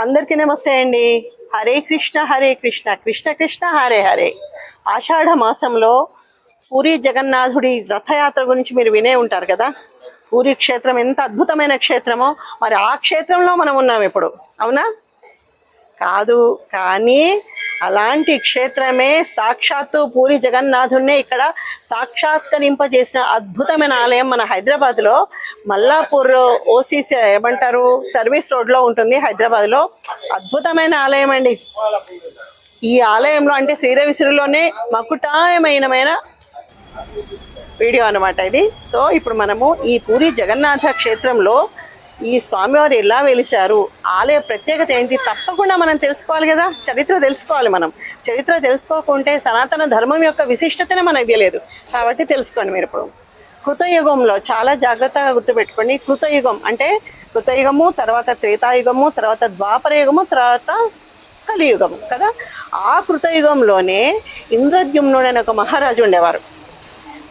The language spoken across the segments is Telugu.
అందరికీ నమస్తే అండి. హరే కృష్ణ హరే కృష్ణ కృష్ణ కృష్ణ హరే హరే. ఆషాఢ మాసంలో పూరి జగన్నాథుడి రథయాత్ర గురించి మీరు వినే ఉంటారు కదా? పూరి క్షేత్రం ఎంత అద్భుతమైన క్షేత్రమో మరి ఆ క్షేత్రంలో మనం ఉన్నాం ఇప్పుడు. అవునా? కాదు కానీ అలాంటి క్షేత్రమే సాక్షాత్తు పూరి జగన్నాథున్నే ఇక్కడ సాక్షాత్కరింపజేసిన అద్భుతమైన ఆలయం మన హైదరాబాద్లో. మల్లాపూర్ ఓసీసీ ఏమంటారు? సర్వీస్ రోడ్లో ఉంటుంది హైదరాబాద్లో. అద్భుతమైన ఆలయం అండి. ఈ ఆలయంలో అంటే శ్రీదేవి సిరిలోనే వీడియో అనమాట ఇది. సో ఇప్పుడు మనము ఈ పూరి జగన్నాథ క్షేత్రంలో ఈ స్వామివారు ఎలా వెలిశారు? ఆలయ ప్రత్యేకత ఏంటి? తప్పకుండా మనం తెలుసుకోవాలి కదా. చరిత్ర తెలుసుకోవాలి మనం. చరిత్ర తెలుసుకోకుంటే సనాతన ధర్మం యొక్క విశిష్టతనే మనకు తెలియదు. కాబట్టి తెలుసుకోండి మీరు ఇప్పుడు. కృతయుగంలో చాలా జాగ్రత్తగా గుర్తుపెట్టుకోండి. కృతయుగం అంటే కృతయుగము తర్వాత త్రేతాయుగము తర్వాత ద్వాపరయుగము తర్వాత కలియుగము కదా. ఆ కృతయుగంలోనే ఇంద్రద్యుమ్నుడైన ఒక మహారాజు ఉండేవారు.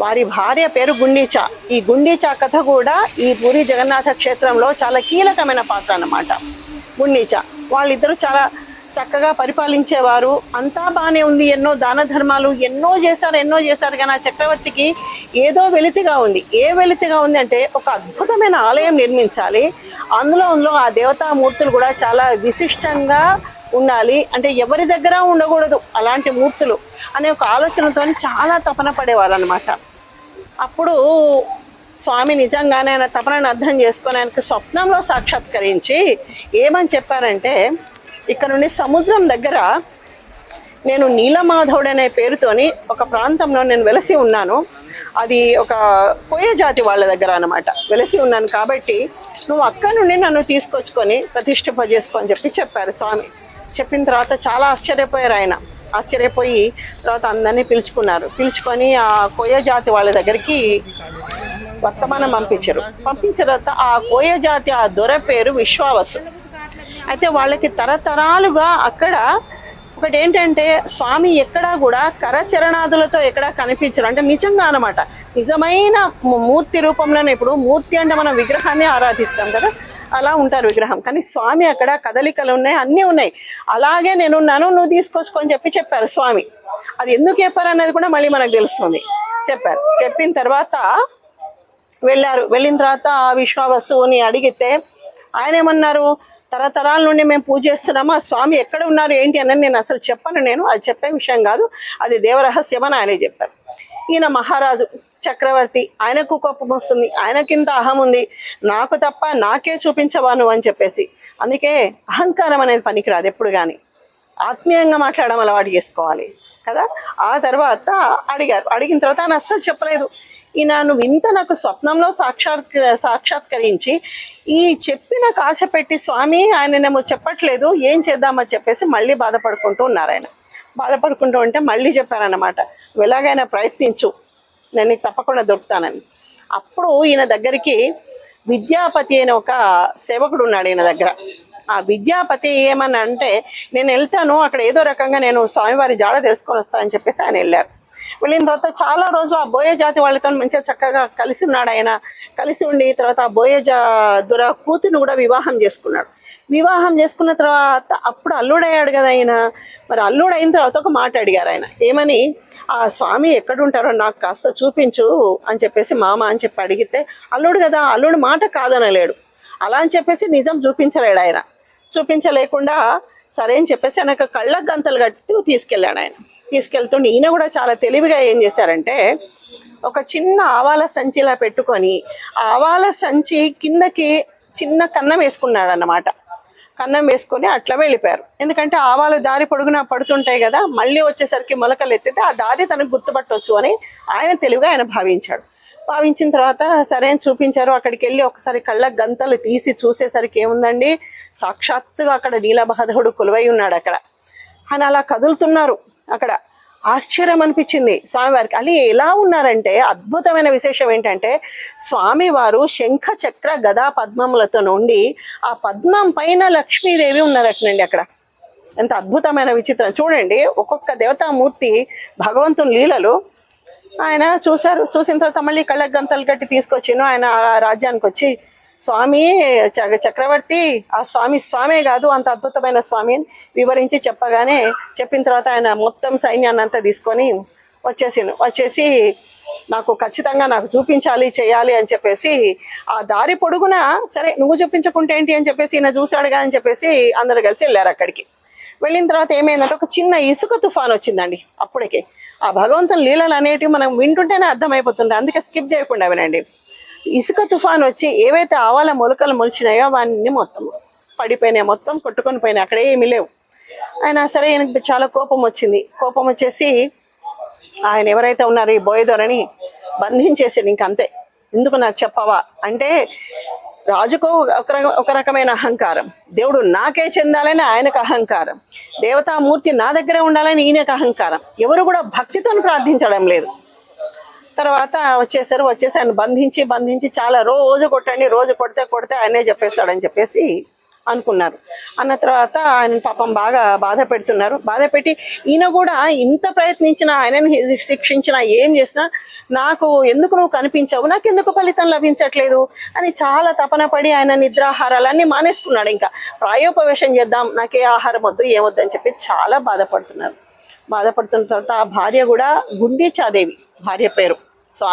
వారి భార్య పేరు గుండీచా. ఈ గుండీచా కథ కూడా ఈ పూరి జగన్నాథ క్షేత్రంలో చాలా కీలకమైన పాత్ర అన్నమాట. గుండీచా. వాళ్ళిద్దరూ చాలా చక్కగా పరిపాలించేవారు. అంతా బాగానే ఉంది. ఎన్నో దాన ధర్మాలు ఎన్నో చేశారు ఎన్నో చేశారు. కానీ ఆ చక్రవర్తికి ఏదో వెలితిగా ఉంది. ఏ వెలితిగా ఉంది అంటే ఒక అద్భుతమైన ఆలయం నిర్మించాలి. అందులో అందులో ఆ దేవతామూర్తులు కూడా చాలా విశిష్టంగా ఉండాలి. అంటే ఎవరి దగ్గర ఉండకూడదు. అలాంటి మూర్తులు అనే ఒక ఆలోచనతో చాలా తపన పడేవాళ్ళు అనమాట అప్పుడు స్వామి నిజంగానే ఆయన తపనను అర్థం చేసుకొని ఆయనకు స్వప్నంలో సాక్షాత్కరించి ఏమని చెప్పారంటే ఇక్కడ నుండి సముద్రం దగ్గర నేను నీలమాధవుడు అనే పేరుతోని ఒక ప్రాంతంలో నేను వెలసి ఉన్నాను. అది ఒక కోయ జాతి వాళ్ళ దగ్గర అనమాట వెలసి ఉన్నాను కాబట్టి నువ్వు అక్కడ నుండి నన్ను తీసుకొచ్చుకొని ప్రతిష్ఠింప చేసుకో అని చెప్పి చెప్పారు స్వామి. చెప్పిన తర్వాత చాలా ఆశ్చర్యపోయారు ఆయన. ఆశ్చర్యపోయి తర్వాత అందరినీ పిలుచుకున్నారు. పిలుచుకొని ఆ కోయ జాతి వాళ్ళ దగ్గరికి వర్తమానం పంపించారు. పంపించిన తర్వాత ఆ కోయ జాతి ఆ దొర పేరు విశ్వావసు. అయితే వాళ్ళకి తరతరాలుగా అక్కడ ఒకటి ఏంటంటే స్వామి ఎక్కడా కూడా కరచరణాదులతో ఎక్కడా కనిపించరు. అంటే నిజంగా అనమాట నిజమైన మూర్తి రూపంలోనే ఇప్పుడు మూర్తి అంటే మనం విగ్రహాన్ని ఆరాధిస్తాం కదా. అలా ఉంటారు విగ్రహం. కానీ స్వామి అక్కడ కదలికలు ఉన్నాయి అన్నీ ఉన్నాయి. అలాగే నేనున్నాను నువ్వు తీసుకొచ్చుకొని చెప్పి చెప్పారు స్వామి. అది ఎందుకు చెప్పారు అనేది కూడా మళ్ళీ మనకు తెలుస్తుంది. చెప్పారు. చెప్పిన తర్వాత వెళ్ళారు. వెళ్ళిన తర్వాత ఆ విశ్వావసుని అడిగితే ఆయన ఏమన్నారు? తరతరాల నుండి మేము పూజ చేస్తున్నాము? ఆ స్వామి ఎక్కడ ఉన్నారు? ఏంటి అని నేను అసలు చెప్పను నేను. అది చెప్పే విషయం కాదు. అది దేవరహస్యం అని ఆయనే చెప్పారు. ఈయన మహారాజు. చక్రవర్తి. ఆయనకు కోపం వస్తుంది. ఆయనకింత అహం ఉంది. నాకు తప్ప నాకే చూపించవాను అని చెప్పేసి. అందుకే అహంకారం అనేది పనికిరాదు ఎప్పుడు కానీ ఆత్మీయంగా మాట్లాడడం అలవాటు చేసుకోవాలి. కదా? ఆ తర్వాత అడిగారు. అడిగిన తర్వాత ఆయన అస్సలు చెప్పలేదు. ఈయన నువ్వు ఇంత నాకు స్వప్నంలో సాక్షాత్ సాక్షాత్కరించి ఈ చెప్పి నాకు పెట్టి స్వామి ఆయననేమో చెప్పట్లేదు. ఏం చేద్దామని చెప్పేసి మళ్ళీ బాధపడుకుంటూ ఉన్నారు ఆయన. బాధపడుకుంటూ ఉంటే మళ్ళీ చెప్పారన్నమాట. ఎలాగైనా ప్రయత్నించు. నేను తప్పకుండా దొరుకుతానని. అప్పుడు ఈయన దగ్గరికి విద్యాపతి అనే ఒక సేవకుడు ఉన్నాడు ఈయన దగ్గర. ఆ విద్యాపతి ఏమని అంటే నేను వెళ్తాను అక్కడ ఏదో రకంగా నేను స్వామివారి జాడ తెలుసుకొని వస్తానని చెప్పేసి ఆయన వెళ్ళారు. వెళ్ళిన తర్వాత చాలా రోజు ఆ బోయ జాతి వాళ్ళతో మంచిగా చక్కగా కలిసి ఉన్నాడు ఆయన. కలిసి ఉండి తర్వాత ఆ బోయ జా దొర కూతురుని కూడా వివాహం చేసుకున్నాడు. వివాహం చేసుకున్న తర్వాత అప్పుడు అల్లుడయ్యాడు కదా ఆయన. మరి అల్లుడు అయిన తర్వాత ఒక మాట అడిగారు ఆయన. ఏమని? ఆ స్వామి ఎక్కడుంటారో నాకు కాస్త చూపించు అని చెప్పేసి మామ అని చెప్పి అడిగితే అల్లుడు కదా అల్లుడు మాట కాదనలేడు. అలా అని చెప్పేసి నిజం చూపించలేడు ఆయన. చూపించలేకుండా సరే అని చెప్పేసి ఆయనకు కళ్ళకు గంతలు కట్టి తీసుకెళ్ళాడు ఆయన. తీసుకెళ్తుండే. ఈయన కూడా చాలా తెలివిగా ఏం చేశారంటే ఒక చిన్న ఆవాల సంచిలా పెట్టుకొని ఆవాల సంచి కిందకి చిన్న కన్నం వేసుకున్నాడు అన్నమాట కన్నం వేసుకొని అట్లా వెళ్ళిపోయారు. ఎందుకంటే ఆవాలు దారి పొడుగునా పడుతుంటాయి కదా మళ్ళీ వచ్చేసరికి మొలకలు ఎత్తితే ఆ దారి తనకు గుర్తుపట్టవచ్చు అని ఆయన తెలివిగా ఆయన భావించాడు. భావించిన తర్వాత సరే అని చూపించారు. అక్కడికి వెళ్ళి ఒకసారి కళ్ళ గంతలు తీసి చూసేసరికి ఏముందండి? సాక్షాత్తుగా అక్కడ నీలబహదవుడు కొలువై ఉన్నాడు అక్కడ. ఆయన అలా కదులుతున్నారు అక్కడ. ఆశ్చర్యం అనిపించింది. స్వామివారికి అది ఎలా ఉన్నారంటే అద్భుతమైన విశేషం ఏంటంటే స్వామివారు శంఖ చక్ర గదా పద్మములతో నుండి ఆ పద్మం పైన లక్ష్మీదేవి ఉన్నారటండి అక్కడ. ఎంత అద్భుతమైన విచిత్రం. చూడండి ఒక్కొక్క దేవతామూర్తి భగవంతుని లీలలు ఆయన చూశారు. చూసిన తర్వాత మళ్ళీ కళ్ళ గంతలు కట్టి తీసుకొచ్చిన ఆయన ఆ రాజ్యానికి వచ్చి స్వామి చ- చక్రవర్తి ఆ స్వామి స్వామే కాదు అంత అద్భుతమైన స్వామి అని వివరించి చెప్పగానే చెప్పిన తర్వాత ఆయన మొత్తం సైన్యాన్ని అంతా తీసుకొని వచ్చేసిండు వచ్చేసి నాకు ఖచ్చితంగా నాకు చూపించాలి చేయాలి అని చెప్పేసి ఆ దారి పొడుగున సరే నువ్వు చూపించకుంటే ఏంటి అని చెప్పేసి ఈయన చూశాడుగా అని చెప్పేసి అందరు కలిసి వెళ్ళారు అక్కడికి. వెళ్ళిన తర్వాత ఏమైందంటే ఒక చిన్న ఇసుక తుఫాన్ వచ్చిందండి అప్పటికే. ఆ భగవంతుని లీలలు అనేటివి మనం వింటుంటేనే అర్థమైపోతుండే అందుకే స్కిప్ చేయకుండా వినండి. ఇసుక తుఫాన్ వచ్చి ఏవైతే ఆవాల మొలకలు మొలిచినాయో అవన్నీ మొత్తం పడిపోయినాయి మొత్తం కొట్టుకొని పోయినాయి అక్కడ ఏమీ లేవు. ఆయన సరే ఆయనకి చాలా కోపం వచ్చింది. కోపం వచ్చేసి ఆయన ఎవరైతే ఉన్నారో ఈ బోయదొరని బంధించేసాడు ఇంకంతే. ఎందుకు నాకు చెప్పవా? అంటే రాజుకు ఒక ఒక రకమైన అహంకారం. దేవుడు నాకే చెందాలని ఆయనకు అహంకారం. దేవతామూర్తి నా దగ్గరే ఉండాలని ఈయనకు అహంకారం. ఎవరు కూడా భక్తితో ప్రార్థించడం లేదు. తర్వాత వచ్చేసారు వచ్చేసి ఆయన బంధించి బంధించి చాలా రోజు కొట్టండి రోజు కొడితే కొడితే ఆయనే చెప్పేస్తాడని చెప్పేసి అనుకున్నారు. అన్న తర్వాత ఆయన పాపం బాగా బాధ పెడుతున్నారు. బాధ పెట్టి ఈయన కూడా ఇంత ప్రయత్నించినా ఆయనని శిక్షించినా ఏం చేసినా నాకు ఎందుకు నువ్వు కనిపించావు? నాకు ఎందుకు ఫలితం లభించట్లేదు? అని చాలా తపన పడి ఆయన నిద్రాహారాలన్నీ మానేసుకున్నాడు. ఇంకా ప్రాయోపవేశం చేద్దాం నాకే ఆహారం వద్దు ఏమొద్దు అని చెప్పి చాలా బాధపడుతున్నారు. బాధపడుతున్న తర్వాత ఆ భార్య కూడా గుండీచాదేవి భార్య పేరు. స్వా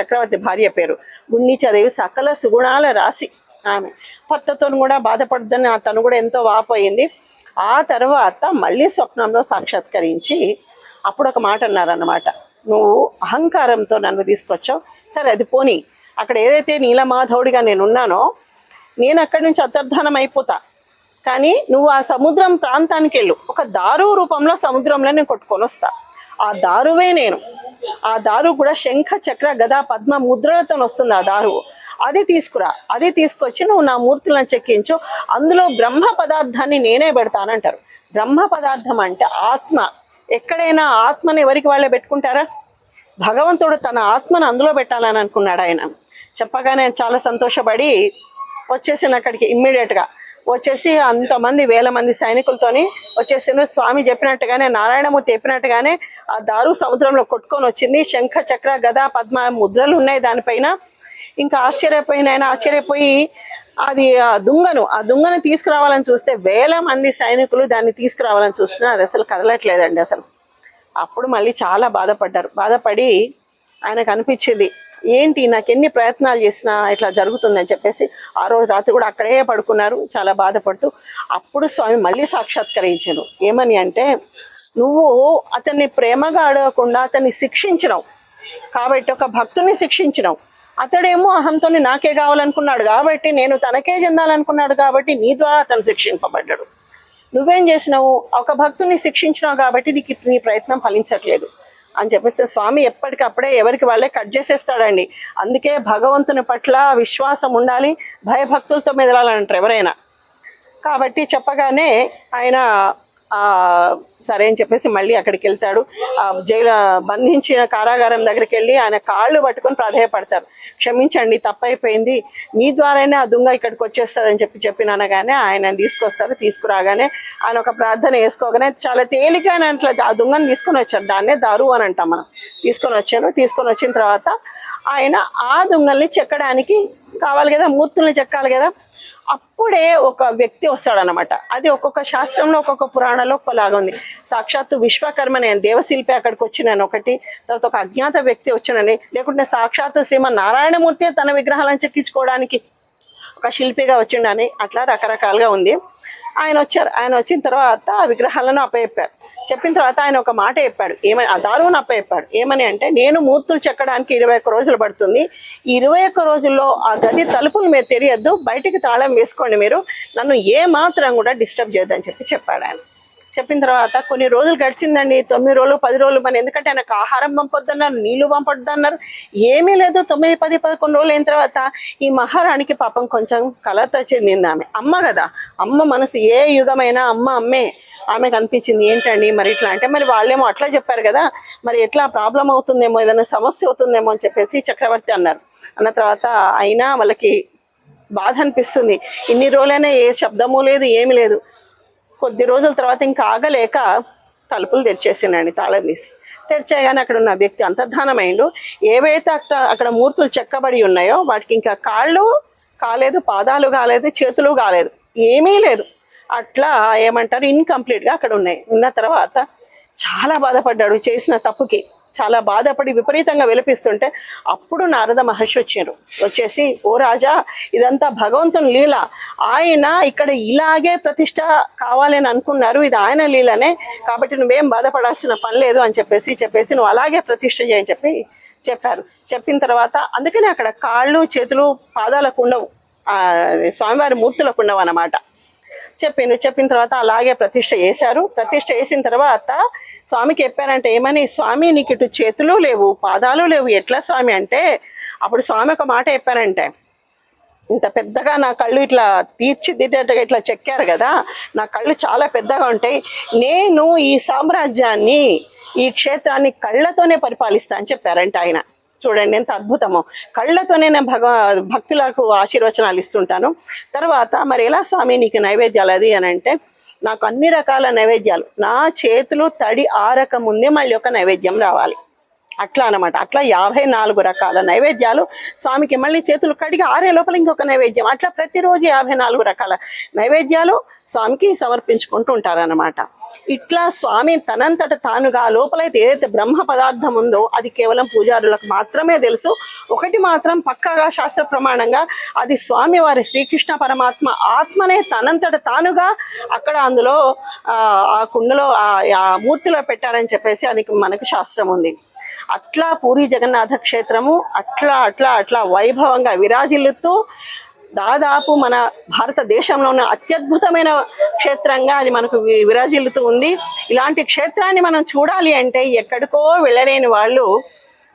చక్రవర్తి భార్య పేరు. గుండీచాదేవి సకల సుగుణాల రాసి ఆమె. భర్తతో కూడా బాధపడుద్దని తను కూడా ఎంతో వాపోయింది ఆ తర్వాత మళ్ళీ స్వప్నంలో సాక్షాత్కరించి అప్పుడు ఒక మాట అన్నారన్నమాట. నువ్వు అహంకారంతో నన్ను తీసుకొచ్చావు. సరే అది పోనీ. అక్కడ ఏదైతే నీలమాధవుడిగా నేను ఉన్నానో నేను అక్కడి నుంచి అంతర్ధానం అయిపోతా. కానీ నువ్వు ఆ సముద్రం ప్రాంతానికి వెళ్ళు. ఒక దారు రూపంలో సముద్రంలో నేను కొట్టుకొని వస్తా. ఆ దారువే నేను. ఆ దారు కూడా శంఖ చక్ర గదా పద్మ ముద్రలతో వస్తుంది ఆ దారు అది తీసుకురా. అది తీసుకొచ్చి నువ్వు నా మూర్తులను చెక్కించు. అందులో బ్రహ్మ పదార్థాన్ని నేనే పెడతానంటారు. బ్రహ్మ పదార్థం అంటే ఆత్మ. ఎక్కడైనా ఆత్మని ఎవరికి వాళ్ళే పెట్టుకుంటారా? భగవంతుడు తన ఆత్మను అందులో పెట్టాలని అనుకున్నాడు ఆయన. చెప్పగానే చాలా సంతోషపడి వచ్చేసిన అక్కడికి ఇమ్మీడియట్గా. వచ్చేసి అంతమంది వేల మంది సైనికులతోని వచ్చేసి స్వామి చెప్పినట్టుగానే నారాయణమూర్తి చెప్పినట్టుగానే ఆ దారు సముద్రంలో కొట్టుకొని వచ్చింది. శంఖ చక్ర గద పద్మ ముద్రలు ఉన్నాయి దానిపైన. ఇంకా ఆశ్చర్యపోయిన ఆయన ఆశ్చర్యపోయి అది ఆ దుంగను ఆ దుంగను తీసుకురావాలని చూస్తే వేల మంది సైనికులు దాన్ని తీసుకురావాలని చూసినా అది అసలు కదలట్లేదండి అసలు. అప్పుడు మళ్ళీ చాలా బాధపడ్డారు. బాధపడి ఆయనకు అనిపించింది ఏంటి నాకు ఎన్ని ప్రయత్నాలు చేసినా ఇట్లా జరుగుతుందని చెప్పేసి ఆ రోజు రాత్రి కూడా అక్కడే పడుకున్నారు చాలా బాధపడుతూ. అప్పుడు స్వామి మళ్ళీ సాక్షాత్కరించాను ఏమని అంటే నువ్వు అతన్ని ప్రేమగా అడగకుండా అతన్ని శిక్షించినావు. కాబట్టి ఒక భక్తుని శిక్షించినావు. అతడేమో అహంతో నాకే కావాలనుకున్నాడు కాబట్టి నేను తనకే చెందాలనుకున్నాడు కాబట్టి నీ ద్వారా అతను శిక్షింపబడ్డాడు. నువ్వేం చేసినావు? ఒక భక్తుని శిక్షించినావు కాబట్టి నీకు నీ ప్రయత్నం ఫలించట్లేదు. అని చెప్పేసి స్వామి ఎప్పటికప్పుడే ఎవరికి వాళ్ళే కట్ చేసేస్తాడండి. అందుకే భగవంతుని పట్ల విశ్వాసం ఉండాలి భయభక్తులతో మెదలాలంటారు ఎవరైనా. కాబట్టి చెప్పగానే ఆయన సరే అని చెప్పేసి మళ్ళీ అక్కడికి వెళ్తాడు. ఆ జైలు బంధించిన కారాగారం దగ్గరికి వెళ్ళి ఆయన కాళ్ళు పట్టుకొని ప్రాధాయపడతారు. క్షమించండి తప్పైపోయింది. మీ ద్వారానే ఆ దుంగ ఇక్కడికి వచ్చేస్తుందని చెప్పి చెప్పినగానే ఆయన తీసుకొస్తారు తీసుకురాగానే ఆయన ఒక ప్రార్థన వేసుకోగానే చాలా తేలిక ఆయన అట్లా ఆ దుంగను తీసుకొని వచ్చారు. దాన్నే దారు అని అంటాం మనం. తీసుకొని వచ్చారు. తీసుకొని వచ్చిన తర్వాత ఆయన ఆ దుంగల్ని చెక్కడానికి కావాలి కదా మూర్తుల్ని చెక్కాలి కదా అప్పుడే ఒక వ్యక్తి వస్తాడనమాట అది ఒక్కొక్క శాస్త్రంలో ఒక్కొక్క పురాణంలో ఒకలాగా ఉంది. సాక్షాత్తు విశ్వకర్మ నేను దేవశిల్పి అక్కడికి వచ్చినాను ఒకటి తర్వాత ఒక అజ్ఞాత వ్యక్తి వచ్చినని లేకుంటే సాక్షాత్తు శ్రీమన్ నారాయణమూర్తి తన విగ్రహాలను చెక్కించుకోవడానికి ఒక శిల్పిగా వచ్చిండని అట్లా రకరకాలుగా ఉంది. ఆయన వచ్చారు. ఆయన వచ్చిన తర్వాత ఆ విగ్రహాలను అప్పచెప్పారు. చెప్పిన తర్వాత ఆయన ఒక మాట చెప్పాడు. ఏమని? ఆ దారువును అప్పచెప్పాడు. ఏమని అంటే నేను మూర్తులు చెక్కడానికి ఇరవై ఒక్క రోజులు పడుతుంది. ఇరవై ఒక్క రోజుల్లో ఆ గది తలుపులు మీరు తెలియద్దు బయటికి తాళం వేసుకోండి మీరు. నన్ను ఏ మాత్రం కూడా డిస్టర్బ్ చేయొద్దని చెప్పి చెప్పాడు ఆయన. చెప్పిన తర్వాత కొన్ని రోజులు గడిచిందండి. తొమ్మిది రోజులు పది రోజులు మన ఎందుకంటే ఆయనకు ఆహారం పంపొద్దన్నారు నీళ్ళు పంపొద్దన్నారు. ఏమీ లేదు. తొమ్మిది పది పదకొండు రోజులు అయిన తర్వాత ఈ మహారాణికి పాపం కొంచెం కలత చెందింది ఆమె. అమ్మ కదా. అమ్మ మనసు ఏ యుగమైనా అమ్మ అమ్మే ఆమె కనిపించింది ఏంటండి మరి ఇట్లా అంటే మరి వాళ్ళేమో అట్లా చెప్పారు కదా. మరి ఎట్లా ప్రాబ్లం అవుతుందేమో ఏదైనా సమస్య అవుతుందేమో అని చెప్పేసి చక్రవర్తి అన్నారు. అన్న తర్వాత అయినా వాళ్ళకి బాధ అనిపిస్తుంది. ఇన్ని రోజులైనా ఏ శబ్దము లేదు ఏమీ లేదు. కొద్ది రోజుల తర్వాత ఇంకా ఆగలేక తలుపులు తెరిచేసానండి తాళం తీసి. తెరిచేయగానే అక్కడ ఉన్న వ్యక్తి అంతర్ధానమైండు. ఏవైతే అక్కడ అక్కడ మూర్తులు చెక్కబడి ఉన్నాయో వాటికి ఇంకా కాళ్ళు కాలేదు పాదాలు కాలేదు చేతులు కాలేదు ఏమీ లేదు. అట్లా ఏమంటారు ఇన్కంప్లీట్గా అక్కడ ఉన్నాయి. ఉన్న తర్వాత చాలా బాధపడ్డాడు చేసిన తప్పుకి. చాలా బాధపడి విపరీతంగా విలపిస్తుంటే అప్పుడు నారద మహర్షి వచ్చారు. వచ్చేసి ఓ రాజా ఇదంతా భగవంతుని లీల. ఆయన ఇక్కడ ఇలాగే ప్రతిష్ట కావాలని అనుకున్నారు. ఇది ఆయన లీలనే. కాబట్టి నువ్వేం బాధపడాల్సిన పని లేదు అని చెప్పేసి చెప్పేసి నువ్వు అలాగే ప్రతిష్ట చేయని చెప్పి చెప్పారు. చెప్పిన తర్వాత అందుకనే అక్కడ కాళ్ళు చేతులు పాదాలకు ఉండవు. స్వామివారి మూర్తులకు ఉండవు అన్నమాట చెప్పిండు చెప్పిన తర్వాత అలాగే ప్రతిష్ట చేశారు. ప్రతిష్ట చేసిన తర్వాత స్వామికి చెప్పారంటే ఏమని? స్వామి నీకు ఇటు చేతులు లేవు పాదాలు లేవు. ఎట్లా స్వామి? అంటే అప్పుడు స్వామి ఒక మాట చెప్పారంటే ఇంత పెద్దగా నా కళ్ళు ఇట్లా తీర్చిదిద్దేట్టుగా ఇట్లా చెక్కారు కదా నా కళ్ళు చాలా పెద్దగా ఉంటాయి. నేను ఈ సామ్రాజ్యాన్ని ఈ క్షేత్రాన్ని కళ్ళతోనే పరిపాలిస్తా అని చెప్పారంట ఆయన. చూడండి ఎంత అద్భుతమో. కళ్ళతోనే నేను భగ భక్తులకు ఆశీర్వచనాలు ఇస్తుంటాను. తర్వాత మరి ఎలా స్వామి నీకు నైవేద్యాలు అది అని అంటే నాకు అన్ని రకాల నైవేద్యాలు. నా చేతులు తడి ఆరకముందే మళ్ళీ ఒక నైవేద్యం రావాలి. అట్లా అనమాట అట్లా యాభై నాలుగు రకాల నైవేద్యాలు స్వామికి మళ్ళీ చేతులు కడిగి ఆరే లోపల ఇంకొక నైవేద్యం. అట్లా ప్రతిరోజు యాభై నాలుగు రకాల నైవేద్యాలు స్వామికి సమర్పించుకుంటూ ఉంటారనమాట ఇట్లా స్వామి తనంతట తానుగా లోపలైతే ఏదైతే బ్రహ్మ పదార్థం ఉందో అది కేవలం పూజారులకు మాత్రమే తెలుసు. ఒకటి మాత్రం పక్కాగా శాస్త్ర ప్రమాణంగా అది స్వామి వారి శ్రీకృష్ణ పరమాత్మ ఆత్మనే తనంతట తానుగా అక్కడ అందులో ఆ, కుండలో ఆ మూర్తిలో పెట్టారని చెప్పేసి అది మనకు శాస్త్రం ఉంది. అట్లా పూరి జగన్నాథ క్షేత్రము అట్లా అట్లా అట్లా వైభవంగా విరాజిల్లుతూ దాదాపు మన భారతదేశంలో ఉన్న అత్యద్భుతమైన క్షేత్రంగా అది మనకు విరాజిల్లుతూ ఉంది. ఇలాంటి క్షేత్రాన్ని మనం చూడాలి అంటే ఎక్కడికో వెళ్ళలేని వాళ్ళు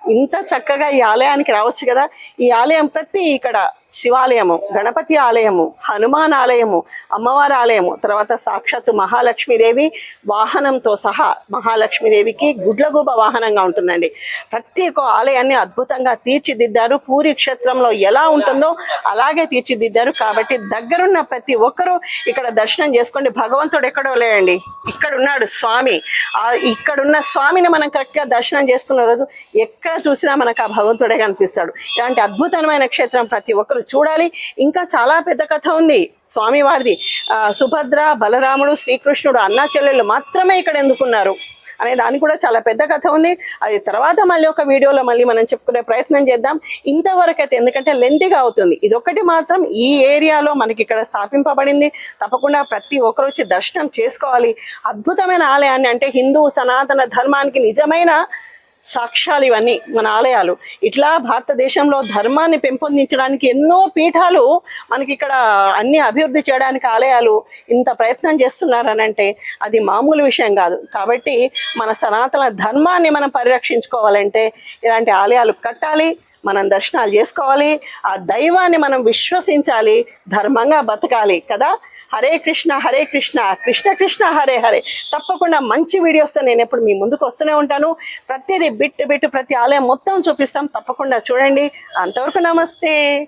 ఇంత చక్కగా ఈ ఆలయానికి రావచ్చు కదా. ఈ ఆలయం ప్రతి ఇక్కడ శివాలయము గణపతి ఆలయము హనుమాన్ ఆలయము అమ్మవారి ఆలయము తర్వాత సాక్షాత్తు మహాలక్ష్మీదేవి వాహనంతో సహా మహాలక్ష్మీదేవికి గుడ్లగూబ వాహనంగా ఉంటుందండి. ప్రతి ఒక్క ఆలయాన్ని అద్భుతంగా తీర్చిదిద్దారు. పూరి క్షేత్రంలో ఎలా ఉంటుందో అలాగే తీర్చిదిద్దారు. కాబట్టి దగ్గరున్న ప్రతి ఒక్కరూ ఇక్కడ దర్శనం చేసుకోండి. భగవంతుడు ఎక్కడో లేయండి ఇక్కడ ఉన్నాడు స్వామి. ఇక్కడున్న స్వామిని మనం కరెక్ట్గా దర్శనం చేసుకున్న రోజు ఎక్కడ చూసినా మనకు ఆ భగవంతుడే కనిపిస్తాడు. ఇలాంటి అద్భుతమైన క్షేత్రం ప్రతి ఒక్కరు చూడాలి ఇంకా చాలా పెద్ద కథ ఉంది స్వామి వారిది సుభద్ర బలరాముడు శ్రీకృష్ణుడు అన్నా చెల్లెళ్ళు మాత్రమే ఇక్కడ ఎందుకున్నారు అనే దాని కూడా చాలా పెద్ద కథ ఉంది. అది తర్వాత మళ్ళీ ఒక వీడియోలో మళ్ళీ మనం చెప్పుకునే ప్రయత్నం చేద్దాం. ఇంతవరకు అయితే ఎందుకంటే లెంతిగా అవుతుంది. ఇదొకటి మాత్రం ఈ ఏరియాలో మనకి ఇక్కడ స్థాపింపబడింది. తప్పకుండా ప్రతి ఒక్కరు వచ్చి దర్శనం చేసుకోవాలి. అద్భుతమైన ఆలయాన్ని అంటే హిందూ సనాతన ధర్మానికి నిజమైన సాక్ష్యాలు ఇవన్నీ మన ఆలయాలు. ఇట్లా భారతదేశంలో ధర్మాన్ని పెంపొందించడానికి ఎన్నో పీఠాలు మనకి ఇక్కడ అన్ని అభివృద్ధి చేయడానికి ఆలయాలు ఇంత ప్రయత్నం చేస్తున్నారనంటే అది మామూలు విషయం కాదు. కాబట్టి మన సనాతన ధర్మాన్ని మనం పరిరక్షించుకోవాలంటే ఇలాంటి ఆలయాలు కట్టాలి. మనం దర్శనాలు చేసుకోవాలి. ఆ దైవాన్ని మనం విశ్వసించాలి. ధర్మంగా బతకాలి కదా. హరే కృష్ణ హరే కృష్ణ కృష్ణ కృష్ణ హరే హరే. తప్పకుండా మంచి వీడియోస్తో నేను ఎప్పుడు మీ ముందుకు వస్తూనే ఉంటాను. ప్రతిదీ బిట్ బిట్ ప్రతి ఆలయం మొత్తం చూపిస్తాం. తప్పకుండా చూడండి. అంతవరకు నమస్తే.